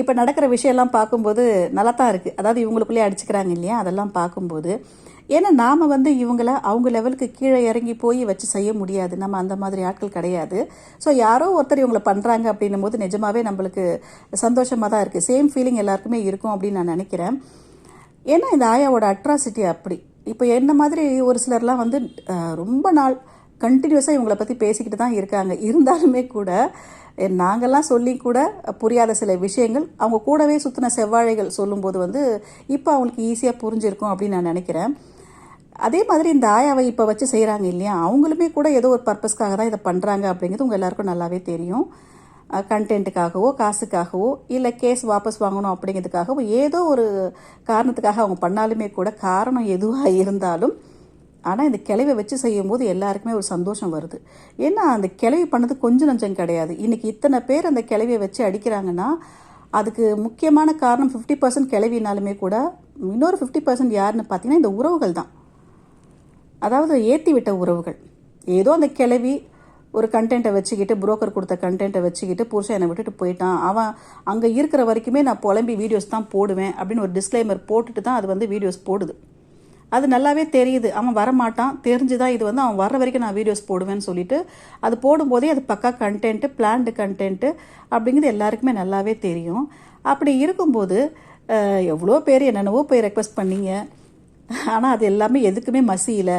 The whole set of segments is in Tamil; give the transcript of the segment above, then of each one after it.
இப்போ நடக்கிற விஷயம்லாம் பார்க்கும்போது நல்லா தான் இருக்குது அதாவது இவங்களுக்குள்ளேயே அடிச்சுக்கிறாங்க இல்லையா? அதெல்லாம் பார்க்கும்போது. ஏன்னா நாம் வந்து இவங்கள அவங்க லெவலுக்கு கீழே இறங்கி போய் வச்சு செய்ய முடியாது. நம்ம அந்த மாதிரி ஆட்கள் கிடையாது. ஸோ யாரோ ஒருத்தர் இவங்களை பண்ணுறாங்க அப்படின்னும் போது நிஜமாகவே நம்மளுக்கு சந்தோஷமாக தான் இருக்குது சேம் ஃபீலிங் எல்லாருக்குமே இருக்கும் அப்படின்னு நான் நினைக்கிறேன். ஏன்னா இந்த ஆயாவோட அட்ராசிட்டி அப்படி. இப்போ என்ன மாதிரி ஒரு சிலர்லாம் வந்து ரொம்ப நாள் கண்டினியூஸாக இவங்களை பற்றி பேசிக்கிட்டு தான் இருக்காங்க. இருந்தாலுமே கூட நாங்கள்லாம் சொல்லி கூட புரியாத சில விஷயங்கள் அவங்க கூடவே சுற்றின செவ்வாழைகள் சொல்லும்போது வந்து இப்போ அவங்களுக்கு ஈஸியாக புரிஞ்சிருக்கும் அப்படின்னு நான் நினைக்கிறேன். அதே மாதிரி இந்த ஆயாவை இப்போ வச்சு செய்கிறாங்க இல்லையா? அவங்களுமே கூட ஏதோ ஒரு பர்பஸ்க்காக தான் இதை பண்ணுறாங்க அப்படிங்கிறது உங்கள் எல்லாருக்கும் நல்லாவே தெரியும். கண்டென்ட்டுக்காகவோ காசுக்காகவோ இல்லை கேஸ் வாபஸ் வாங்கணும் அப்படிங்கிறதுக்காகவோ ஏதோ ஒரு காரணத்துக்காக அவங்க பண்ணாலுமே கூட காரணம் எதுவாக இருந்தாலும் ஆனால் இந்த கிளவை வச்சு செய்யும்போது எல்லாருக்குமே ஒரு சந்தோஷம் வருது. ஏன்னா அந்த கிளவி பண்ணது கொஞ்சம் நஞ்சம் கிடையாது. இன்னைக்கு இத்தனை பேர் அந்த கிளவியை வச்சு அடிக்கிறாங்கன்னா அதுக்கு முக்கியமான காரணம் ஃபிஃப்டி பர்சன்ட் கிளவினாலுமே கூட இன்னொரு ஃபிஃப்டி பர்சன்ட் யாருன்னு பார்த்தீங்கன்னா இந்த உறவுகள் தான். அதாவது ஏற்றி விட்ட உறவுகள். ஏதோ அந்த கிளவி ஒரு கண்டென்ட்டை வச்சுக்கிட்டு புரோக்கர் கொடுத்த கண்டென்ட்டை வச்சுக்கிட்டு புருஷன் என்னை விட்டுட்டு போயிட்டான். அவன் அங்கே இருக்கிற வரைக்குமே நான் புலம்பி வீடியோஸ் தான் போடுவேன் அப்படின்னு ஒரு டிஸ்க்ளைமர் போட்டுட்டு தான் அது வந்து வீடியோஸ் போடுது. அது நல்லாவே தெரியுது. அவன் வரமாட்டான். தெரிஞ்சு தான் இது வந்து அவன் வர்ற வரைக்கும் நான் வீடியோஸ் போடுவேன்னு சொல்லிட்டு அது போடும்போதே அது பக்கா கண்டென்ட்டு பிளான்டு கண்டென்ட்டு அப்படிங்கிறது எல்லாருக்குமே நல்லாவே தெரியும். அப்படி இருக்கும்போது எவ்வளோ பேர் என்னென்னவோ போய் ரெக்வஸ்ட் பண்ணீங்க. ஆனால் அது எல்லாமே எதுக்குமே மசியில்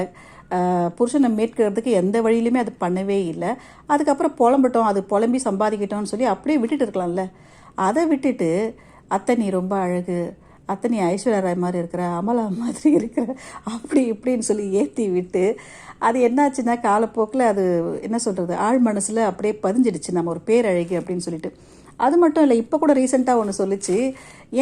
புருஷனை மீட்கிறதுக்கு எந்த வழியிலுமே அது பண்ணவே இல்லை. அதுக்கப்புறம் புலம்பட்டோம். அது புலம்பி சம்பாதிக்கிட்டோம்னு சொல்லி அப்படியே விட்டுட்டு இருக்கலாம்ல. அதை விட்டுட்டு அத்தை நீ ரொம்ப அழகு. அத்தனை ஐஸ்வர்யா ராய் மாதிரி இருக்கிற அமலா மாதிரி இருக்கிற அப்படி இப்படின்னு சொல்லி ஏற்றி விட்டு அது என்னாச்சுன்னா காலப்போக்கில் அது என்ன சொல்கிறது ஆழ் மனசில் அப்படியே பதிஞ்சிடுச்சு. நம்ம ஒரு பேரழகி அப்படின்னு சொல்லிட்டு. அது மட்டும் இல்லை இப்போ கூட ரீசெண்டாக ஒன்று சொல்லிச்சு.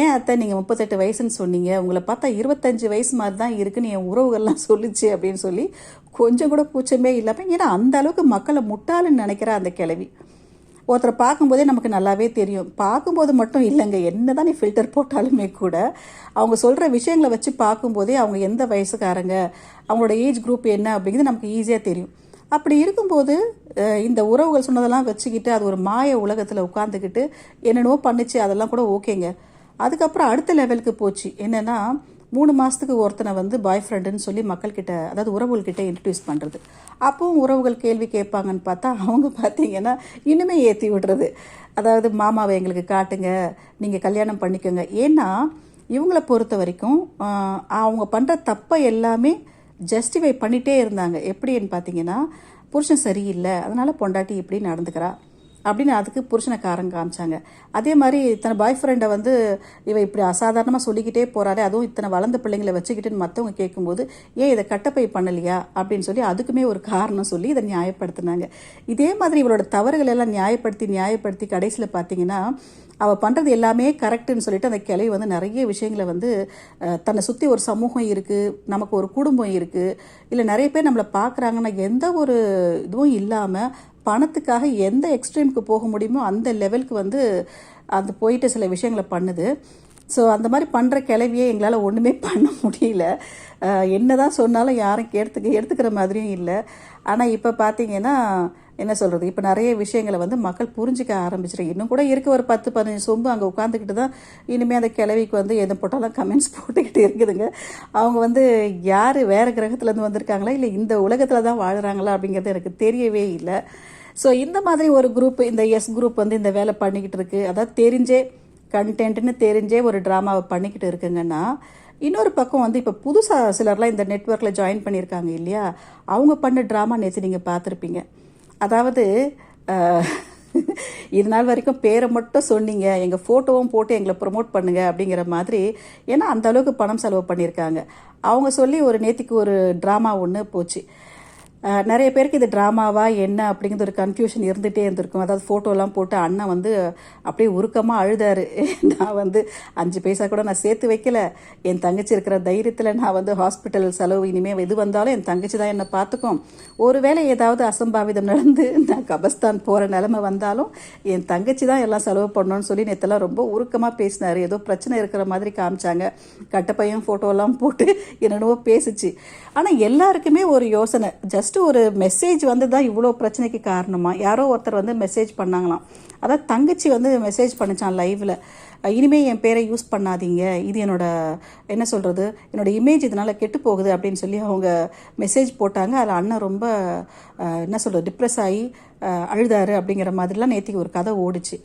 ஏன் அத்தை நீங்கள் முப்பத்தெட்டு வயசுன்னு சொன்னீங்க? உங்களை பார்த்தா இருபத்தஞ்சு வயசு மாதிரி தான் இருக்குன்னு என் உறவுகள்லாம் சொல்லிச்சு அப்படின்னு சொல்லி கொஞ்சம் கூட கூச்சமே இல்லாமல் ஏன்னா அந்த அளவுக்கு மக்களை முட்டாளுன்னு நினைக்கிற அந்த கிளவி ஒருத்தரை பார்க்கும்போதே நமக்கு நல்லாவே தெரியும். பார்க்கும்போது மட்டும் இல்லைங்க. என்னதான் நீ ஃபில்டர் போட்டாலுமே கூட அவங்க சொல்கிற விஷயங்களை வச்சு பார்க்கும்போதே அவங்க எந்த வயசுக்காரங்க அவங்களோட ஏஜ் குரூப் என்ன அப்படிங்கிறது நமக்கு ஈஸியாக தெரியும். அப்படி இருக்கும்போது இந்த உறவுகள் சொன்னதெல்லாம் வச்சுக்கிட்டு அது ஒரு மாய உலகத்தில் உட்காந்துக்கிட்டு என்னென்னவோ பண்ணுச்சு அதெல்லாம் கூட ஓகேங்க. அதுக்கப்புறம் அடுத்த லெவலுக்கு போச்சு. என்னென்னா மூணு மாதத்துக்கு ஒருத்தனை வந்து பாய் ஃப்ரெண்டுன்னு சொல்லி மக்கள்கிட்ட அதாவது உறவுகள்கிட்ட இன்ட்ரடியூஸ் பண்ணுறது அப்பவும் உறவுகள் கேள்வி கேட்பாங்கன்னு பார்த்தா அவங்க பார்த்தீங்கன்னா இன்னுமே ஏற்றி விடுறது. அதாவது மாமாவை எங்களுக்கு காட்டுங்க நீங்கள் கல்யாணம் பண்ணிக்கோங்க. ஏன்னா இவங்கள பொறுத்த வரைக்கும் அவங்க பண்ணுற தப்பை எல்லாமே ஜஸ்டிஃபை பண்ணிகிட்டே இருந்தாங்க. எப்படின்னு பார்த்தீங்கன்னா புருஷன் சரியில்லை அதனால் பொண்டாட்டி இப்படி நடந்துக்கிறா. அப்படின்னு அதுக்கு புருஷனை காரம் காமிச்சாங்க. அதே மாதிரி இத்தனை பாய் ஃப்ரெண்டை வந்து இவ இப்படி அசாதாரணமாக சொல்லிக்கிட்டே போகிறாரு அதுவும் இத்தனை வளர்ந்த பிள்ளைங்களை வச்சுக்கிட்டுன்னு மற்றவங்க கேட்கும்போது ஏன் இதை கட்டப்பை பண்ணலையா? அப்படின்னு சொல்லி அதுக்குமே ஒரு காரணம் சொல்லி இதை நியாயப்படுத்தினாங்க. இதே மாதிரி இவளோட தவறுகள் எல்லாம் நியாயப்படுத்தி நியாயப்படுத்தி கடைசியில் பார்த்தீங்கன்னா அவள் பண்ணுறது எல்லாமே கரெக்டுன்னு சொல்லிட்டு அந்த கிளை வந்து நிறைய விஷயங்களை வந்து தன்னை சுற்றி ஒரு சமூகம் இருக்குது நமக்கு ஒரு குடும்பம் இருக்குது இல்லை நிறைய பேர் நம்மளை பார்க்குறாங்கன்னா எந்த ஒரு இதுவும் இல்லாமல் பணத்துக்காக எந்த எக்ஸ்ட்ரீமுக்கு போக முடியுமோ அந்த லெவலுக்கு வந்து அந்த போயிட்டு சில விஷயங்களை பண்ணுது. ஸோ அந்த மாதிரி பண்ணுற கிளவியே எங்களால் ஒன்றுமே பண்ண முடியல. என்ன தான் சொன்னாலும் யாரும் எடுத்துக்க எடுத்துக்கிற மாதிரியும் இல்லை. ஆனால் இப்போ பார்த்தீங்கன்னா என்ன சொல்கிறது இப்போ நிறைய விஷயங்களை வந்து மக்கள் புரிஞ்சிக்க ஆரம்பிச்சிருக்கு இன்னும் கூட இருக்க ஒரு பத்து பதினஞ்சு சொம்பு அங்கே உட்காந்துக்கிட்டு தான் இனிமேல் அந்த கிழவிக்கு வந்து எது போட்டாலும் கமெண்ட்ஸ் போட்டுக்கிட்டு இருக்குதுங்க. அவங்க வந்து யார் வேறு கிரகத்துலேருந்து வந்திருக்காங்களா? இல்லை இந்த உலகத்தில் தான் வாழ்கிறாங்களா அப்படிங்கிறது எனக்கு தெரியவே இல்லை. ஸோ இந்த மாதிரி ஒரு குரூப் இந்த எஸ் குரூப் வந்து இந்த வேலை பண்ணிக்கிட்டு இருக்கு. அதாவது தெரிஞ்சே கண்டென்ட்னு தெரிஞ்சே ஒரு ட்ராமாவை பண்ணிக்கிட்டு இருக்குங்கன்னா இன்னொரு பக்கம் வந்து இப்போ புதுசாக சிலர்லாம் இந்த நெட்ஒர்க்கில் ஜாயின் பண்ணியிருக்காங்க இல்லையா? அவங்க பண்ண ட்ராமா நேற்று நீங்கள் பார்த்துருப்பீங்க. அதாவது இது நாள் வரைக்கும் பேரை மட்டும் சொன்னீங்க. எங்கள் ஃபோட்டோவும் போட்டு எங்களை ப்ரொமோட் பண்ணுங்க அப்படிங்கிற மாதிரி ஏன்னா அந்த அளவுக்கு பணம் செலவு பண்ணியிருக்காங்க. அவங்க சொல்லி ஒரு நேத்திக்கு ஒரு ட்ராமா ஒன்று போச்சு. நிறைய பேருக்கு இது ட்ராமாவா என்ன அப்படிங்கிறது ஒரு கன்ஃபியூஷன் இருந்துகிட்டே இருந்திருக்கும். அதாவது ஃபோட்டோலாம் போட்டு அண்ணன் வந்து அப்படியே உருக்கமாக அழுதாரு. நான் வந்து அஞ்சு பைசா கூட நான் சேர்த்து வைக்கல. என் தங்கச்சி இருக்கிற தைரியத்தில் நான் வந்து ஹாஸ்பிட்டல் செலவு இனிமேல் எது வந்தாலும் என் தங்கச்சி தான் என்னை பார்த்துக்கும். ஒருவேளை ஏதாவது அசம்பாவிதம் நடந்து நான் கபஸ்தான் போகிற நிலமை வந்தாலும் என் தங்கச்சி தான் எல்லாம் செலவு பண்ணணும்னு சொல்லி நேற்றெல்லாம் ரொம்ப உருக்கமாக பேசினார். ஏதோ பிரச்சனை இருக்கிற மாதிரி காமிச்சாங்க. கட்டப்பையன் ஃபோட்டோலாம் போட்டு என்னென்னவோ பேசிச்சு. ஆனால் எல்லாருக்குமே ஒரு யோசனை. ஜஸ்ட் ஒரு மெசேஜ் வந்து தான் இவ்வளோ பிரச்சனைக்கு காரணமாக யாரோ ஒருத்தர் வந்து மெசேஜ் பண்ணாங்களாம். அதாவது தங்கச்சி வந்து மெசேஜ் பண்ணிச்சான் லைவில் இனிமேல் என் பேரை யூஸ் பண்ணாதீங்க. இது என்னோட என்ன சொல்கிறது என்னோட இமேஜ் இதனால் கெட்டு போகுது அப்படின்னு சொல்லி அவங்க மெசேஜ் போட்டாங்க. அதில் அண்ணன் ரொம்ப என்ன சொல்கிறது டிப்ரெஸ் ஆகி அழுதாரு அப்படிங்கிற மாதிரிலாம் நேற்றுக்கு ஒரு கதை ஓடிச்சு.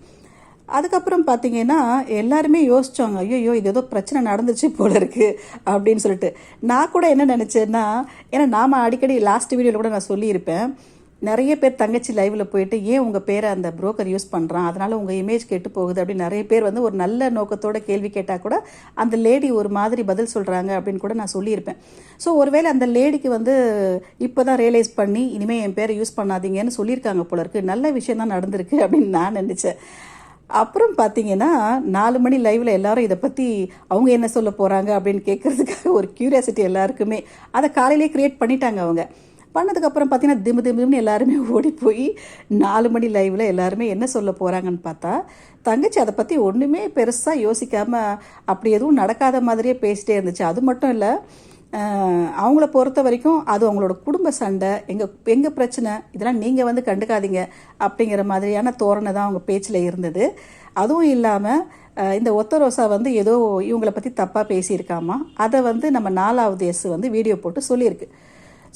அதுக்கப்புறம் பார்த்தீங்கன்னா எல்லாருமே யோசித்தாங்க ஐயோ இது ஏதோ பிரச்சனை நடந்துச்சு போல இருக்கு அப்படின்னு சொல்லிட்டு. நான் கூட என்ன நினச்சேன்னா ஏன்னா நாம் அடிக்கடி லாஸ்ட் வீடியோவில் கூட நான் சொல்லியிருப்பேன் நிறைய பேர் தங்கச்சி லைவில் போயிட்டு ஏன் உங்கள் பேரை அந்த புரோக்கர் யூஸ் பண்ணுறான் அதனால் உங்கள் இமேஜ் கெட்டு போகுது அப்படின்னு நிறைய பேர் வந்து ஒரு நல்ல நோக்கத்தோட கேள்வி கேட்டால் கூட அந்த லேடி ஒரு மாதிரி பதில் சொல்கிறாங்க அப்படின்னு கூட நான் சொல்லியிருப்பேன். ஸோ ஒருவேளை அந்த லேடிக்கு வந்து இப்போ தான் ரியலைஸ் பண்ணி இனிமேல் என் பேரை யூஸ் பண்ணாதீங்கன்னு சொல்லியிருக்காங்க போல இருக்குது நல்ல விஷயம் தான் நடந்திருக்கு அப்படின்னு நான் நினச்சேன். அப்புறம் பார்த்தீங்கன்னா நாலு மணி லைவ்ல எல்லாரும் இதை பற்றி அவங்க என்ன சொல்ல போகிறாங்க அப்படின்னு கேட்கறதுக்காக ஒரு கியூரியாசிட்டி எல்லாருக்குமே அதை காலையிலேயே கிரியேட் பண்ணிட்டாங்க அவங்க. பண்ணதுக்கப்புறம் பார்த்தீங்கன்னா திம்பு திமுன்னு எல்லாருமே ஓடி போய் நாலு மணி லைவில் எல்லாருமே என்ன சொல்ல போகிறாங்கன்னு பார்த்தா தங்கச்சி அதை பற்றி ஒன்றுமே பெருசாக யோசிக்காமல் அப்படி எதுவும் நடக்காத மாதிரியே பேசிட்டே இருந்துச்சு. அது மட்டும் இல்லை அவங்கள பொறுத்த வரைக்கும் அது அவங்களோட குடும்ப சண்டை எங்கள் எங்கள் பிரச்சனை இதெல்லாம் நீங்கள் வந்து கண்டுக்காதீங்க அப்படிங்கிற மாதிரியான தோரணை தான் அவங்க பேச்சில் இருந்தது. அதுவும் இல்லாமல் இந்த ஒத்த ரோசா வந்து ஏதோ இவங்களை பற்றி தப்பாக பேசியிருக்காமா? அதை வந்து நம்ம நாலாவது எஸ் வந்து வீடியோ போட்டு சொல்லியிருக்கு.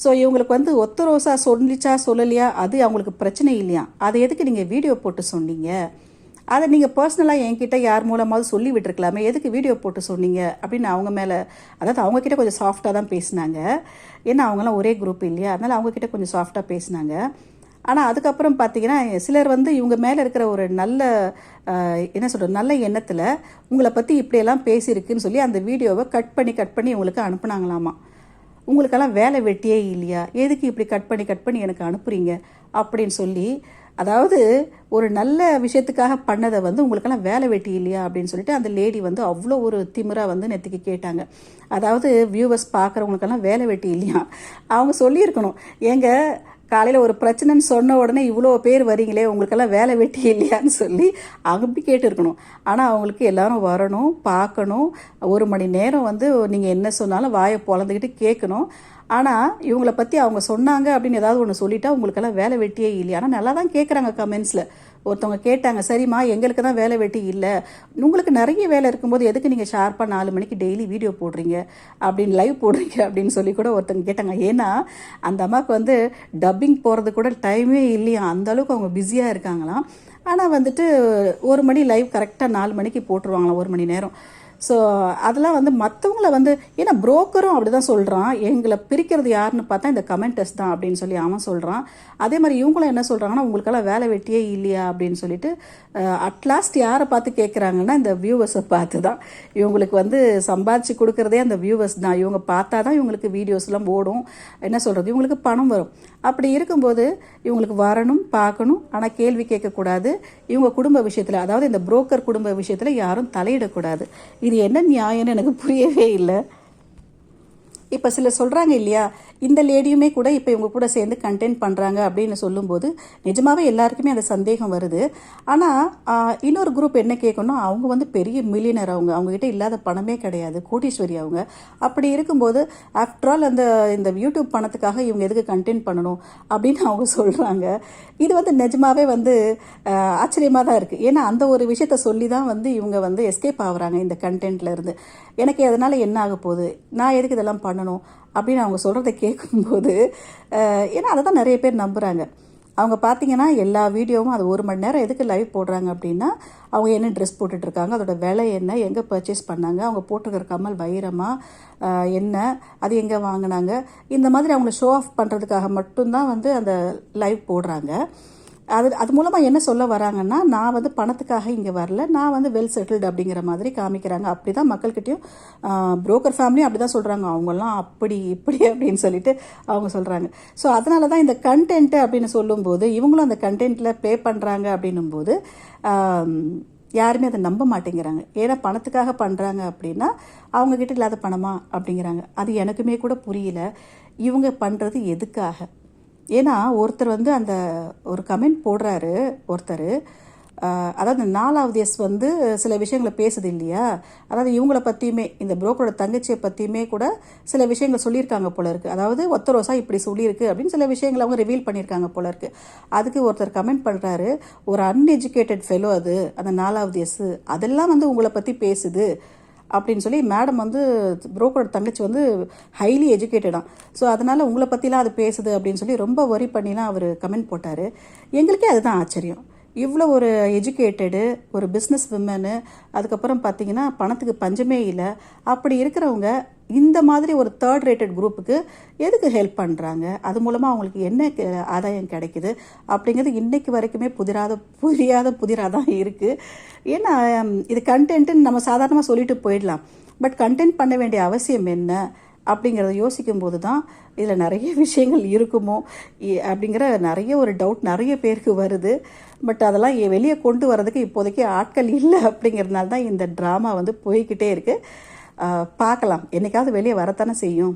ஸோ இவங்களுக்கு வந்து ஒத்த ரோசா சொல்லிச்சா சொல்லலையா? அது அவங்களுக்கு பிரச்சனை இல்லையா? அதை எதுக்கு நீங்கள் வீடியோ போட்டு சொன்னீங்க? அதை நீங்கள் பர்சனலாக என்கிட்ட யார் மூலமாவது சொல்லி விட்டுருக்கலாமே. எதுக்கு வீடியோ போட்டு சொன்னீங்க? அப்படின்னு அவங்க மேலே அதாவது அவங்கக்கிட்ட கொஞ்சம் சாஃப்டாக தான் பேசினாங்க. ஏன்னா அவங்களாம் ஒரே குரூப் இல்லையா? அதனால் அவங்கக்கிட்ட கொஞ்சம் சாஃப்டாக பேசினாங்க. ஆனால் அதுக்கப்புறம் பார்த்தீங்கன்னா சிலர் வந்து இவங்க மேலே இருக்கிற ஒரு நல்ல என்ன சொல்கிறது நல்ல எண்ணத்தில் உங்களை பற்றி இப்படியெல்லாம் பேசியிருக்குன்னு சொல்லி அந்த வீடியோவை கட் பண்ணி கட் பண்ணி உங்களுக்கு அனுப்புனாங்களாமா? உங்களுக்கெல்லாம் வேலை வெட்டியே இல்லையா? எதுக்கு இப்படி கட் பண்ணி கட் பண்ணி எனக்கு அனுப்புறீங்க? அப்படின்னு சொல்லி அதாவது ஒரு நல்ல விஷயத்துக்காக பண்ணதை வந்து உங்களுக்கெல்லாம் வேலை வெட்டி இல்லையா அப்படின்னு சொல்லிட்டு அந்த லேடி வந்து அவ்வளோ ஒரு திமிராக வந்து நெத்திக்கு கேட்டாங்க. அதாவது வியூவர்ஸ் பார்க்குறவங்களுக்கெல்லாம் வேலை வெட்டி இல்லையா? அவங்க சொல்லியிருக்கணும். ஏங்க காலையில் ஒரு பிரச்சனைன்னு சொன்ன உடனே இவ்வளோ பேர் வரீங்களே உங்களுக்கெல்லாம் வேலை வெட்டி இல்லையான்னு சொல்லி அப்படி கேட்டுருக்கணும் கேட்டிருக்கணும். ஆனால் அவங்களுக்கு எல்லாரும் வரணும் பார்க்கணும். ஒரு மணி நேரம் வந்து நீங்கள் என்ன சொன்னாலும் வாயை பொழந்துக்கிட்டு கேட்கணும். ஆனால் இவங்கள பற்றி அவங்க சொன்னாங்க அப்படின்னு ஏதாவது ஒன்று சொல்லிட்டா உங்களுக்கெல்லாம் வேலை வெட்டியே இல்லையா? ஆனால் நல்லா தான் கேட்குறாங்க கமெண்ட்ஸில் ஒருத்தவங்க கேட்டாங்க சரிம்மா எங்களுக்கு தான் வேலை வெட்டி இல்லை. உங்களுக்கு நிறைய வேலை இருக்கும்போது எதுக்கு நீங்கள் ஷார்ப்பாக நாலு மணிக்கு டெய்லி வீடியோ போடுறீங்க? அப்படின்னு லைவ் போடுறீங்க அப்படின்னு சொல்லி கூட ஒருத்தவங்க கேட்டாங்க. ஏன்னா அந்த அம்மாவுக்கு வந்து டப்பிங் போகிறது கூட டைமே இல்லையா? அந்த அளவுக்கு அவங்க பிஸியாக இருக்காங்களாம். ஆனால் வந்துட்டு ஒரு மணி லைவ் கரெக்டாக நாலு மணிக்கு போட்டுருவாங்களாம் ஒரு மணி நேரம். ஸோ அதெல்லாம் வந்து மற்றவங்கள வந்து ஏன்னா புரோக்கரும் அப்படி தான் சொல்கிறான் எங்களை பிரிக்கிறது யாருன்னு பார்த்தா இந்த கமெண்டர்ஸ் தான் அப்படின்னு சொல்லி அவன் சொல்கிறான் அதே மாதிரி இவங்களும் என்ன சொல்கிறாங்கன்னா உங்களுக்கெல்லாம் வேலை வெட்டியே இல்லையா? அப்படின்னு சொல்லிட்டு அட்லாஸ்ட் யாரை பார்த்து கேட்குறாங்கன்னா இந்த வியூவர்ஸை பார்த்து தான் இவங்களுக்கு வந்து சம்பாதிச்சு கொடுக்குறதே அந்த வியூவர்ஸ் தான். இவங்க பார்த்தா தான் இவங்களுக்கு வீடியோஸ்லாம் ஓடும். என்ன சொல்கிறது இவங்களுக்கு பணம் வரும். அப்படி இருக்கும்போது இவங்களுக்கு வரணும் பார்க்கணும். ஆனால் கேள்வி கேட்கக்கூடாது. இவங்க குடும்ப விஷயத்தில் அதாவது இந்த புரோக்கர் குடும்ப விஷயத்தில் யாரும் தலையிடக்கூடாது. இது என்ன நியாயம்னு எனக்கு புரியவே இல்லை. இப்போ சிலர் சொல்கிறாங்க இல்லையா இந்த லேடியுமே கூட இப்போ இவங்க கூட சேர்ந்து கண்டென்ட் பண்ணுறாங்க அப்படின்னு சொல்லும்போது நிஜமாகவே எல்லாருக்குமே அந்த சந்தேகம் வருது. ஆனால் இன்னொரு குரூப் என்ன கேட்கணும் அவங்க வந்து பெரிய மில்லியனர் அவங்க. அவங்ககிட்ட இல்லாத பணமே கிடையாது. கோட்டீஸ்வரி அவங்க. அப்படி இருக்கும்போது ஆஃப்டர் ஆல் அந்த இந்த யூடியூப் பணத்துக்காக இவங்க எதுக்கு கண்டென்ட் பண்ணணும் அப்படின்னு அவங்க சொல்கிறாங்க இது வந்து நிஜமாகவே வந்து ஆச்சரியமாக தான் இருக்குது ஏன்னா அந்த ஒரு விஷயத்த சொல்லி தான் வந்து இவங்க வந்து எஸ்கேப் ஆகுறாங்க இந்த கண்டென்ட்லேருந்து எனக்கு அதனால் என்ன ஆக போகுது? நான் எதுக்கு இதெல்லாம் பண்ணணும்? அப்படின்னு அவங்க சொல்கிறத கேட்கும்போது ஏன்னா அதை தான் நிறைய பேர் நம்புகிறாங்க அவங்க பார்த்தீங்கன்னா எல்லா வீடியோவும் அது ஒரு மணி நேரம் எதுக்கு லைவ் போடுறாங்க அப்படின்னா அவங்க என்ன ட்ரெஸ் போட்டுட்ருக்காங்க அதோட விலை என்ன எங்கே பர்ச்சேஸ் பண்ணாங்க அவங்க போட்டிருக்கிற கமல் வைரமாக என்ன அது எங்கே வாங்கினாங்க இந்த மாதிரி அவங்கள ஷோ ஆஃப் பண்ணுறதுக்காக மட்டும்தான் வந்து அந்த லைவ் போடுறாங்க. அது அது மூலமாக என்ன சொல்ல வராங்கன்னா நான் வந்து பணத்துக்காக இங்கே வரல நான் வந்து வெல் செட்டில்டு அப்படிங்கிற மாதிரி காமிக்கிறாங்க. அப்படி தான் மக்கள்கிட்டையும் புரோக்கர் ஃபேமிலியும் அப்படி தான் சொல்கிறாங்க அவங்கெல்லாம் அப்படி இப்படி அப்படின்னு சொல்லிட்டு அவங்க சொல்கிறாங்க ஸோ அதனால தான் இந்த கண்டென்ட்டு அப்படின்னு சொல்லும்போது இவங்களும் அந்த கண்டென்ட்டில் பே பண்ணுறாங்க அப்படின்னும்போது யாருமே அதை நம்ப மாட்டேங்கிறாங்க. ஏன்னா பணத்துக்காக பண்ணுறாங்க அப்படின்னா அவங்கக்கிட்ட இல்லாத பணமா அப்படிங்கிறாங்க. அது எனக்குமே கூட புரியல. இவங்க பண்ணுறது எதுக்காக? ஏன்னா ஒருத்தர் வந்து அந்த ஒரு கமெண்ட் போடுறாரு ஒருத்தர். அதாவது நாலாவது எஸ் வந்து சில விஷயங்களை பேசுது இல்லையா? அதாவது இவங்கள பற்றியுமே இந்த புரோக்கரோட தங்கச்சியை பற்றியுமே கூட சில விஷயங்கள் சொல்லியிருக்காங்க போல இருக்குது அதாவது ஒத்த ரோசா இப்படி சொல்லியிருக்கு அப்படின்னு சில விஷயங்களை அவங்க ரிவீல் பண்ணியிருக்காங்க போல இருக்குது அதுக்கு ஒருத்தர் கமெண்ட் பண்ணுறாரு ஒரு அன்எஜுகேட்டட் ஃபெலோ அது அந்த நாலாவது எஸ். அதெல்லாம் வந்து உங்களை பற்றி பேசுது. அப்படின்னு சொல்லி மேடம் வந்து புரோக்கரோட தங்கச்சி வந்து ஹைலி எஜுகேட்டடாக ஸோ அதனால் உங்களை பற்றிலாம் அது பேசுது அப்படின்னு சொல்லி ரொம்ப வரி பண்ணிலாம் அவர் கமெண்ட் போட்டார். எங்களுக்கே அதுதான் ஆச்சரியம். இவ்வளோ ஒரு எஜுகேட்டடு ஒரு பிஸ்னஸ் விமனு அதுக்கப்புறம் பார்த்தீங்கன்னா பணத்துக்கு பஞ்சமே இல்லை. அப்படி இருக்கிறவங்க இந்த மாதிரி ஒரு தேர்ட் ரேட்டட் குரூப்புக்கு எதுக்கு ஹெல்ப் பண்ணுறாங்க அது மூலமாக அவங்களுக்கு என்ன கெ- ஆதாயம் கிடைக்குது? அப்படிங்கிறது இன்றைக்கு வரைக்குமே புதிராத புரியாத புதிராக தான் இருக்குது ஏன்னா இது கண்டென்ட்டுன்னு நம்ம சாதாரணமாக சொல்லிட்டு போயிடலாம். பட் கண்டென்ட் பண்ண வேண்டிய அவசியம் என்ன? அப்படிங்கிறத யோசிக்கும் போது தான் இதில் நிறைய விஷயங்கள் இருக்குமோ? இ- அப்படிங்கிற நிறைய ஒரு டவுட் நிறைய பேருக்கு வருது. பட் அதெல்லாம் வெளியே கொண்டு வரதுக்கு இப்போதைக்கு ஆட்கள் இல்லை அப்படிங்கிறதுனால தான் இந்த ட்ராமா வந்து போய்கிட்டே இருக்குது பார்க்கலாம். என்னைக்காவது வெளியே வரத்தானே செய்யும்.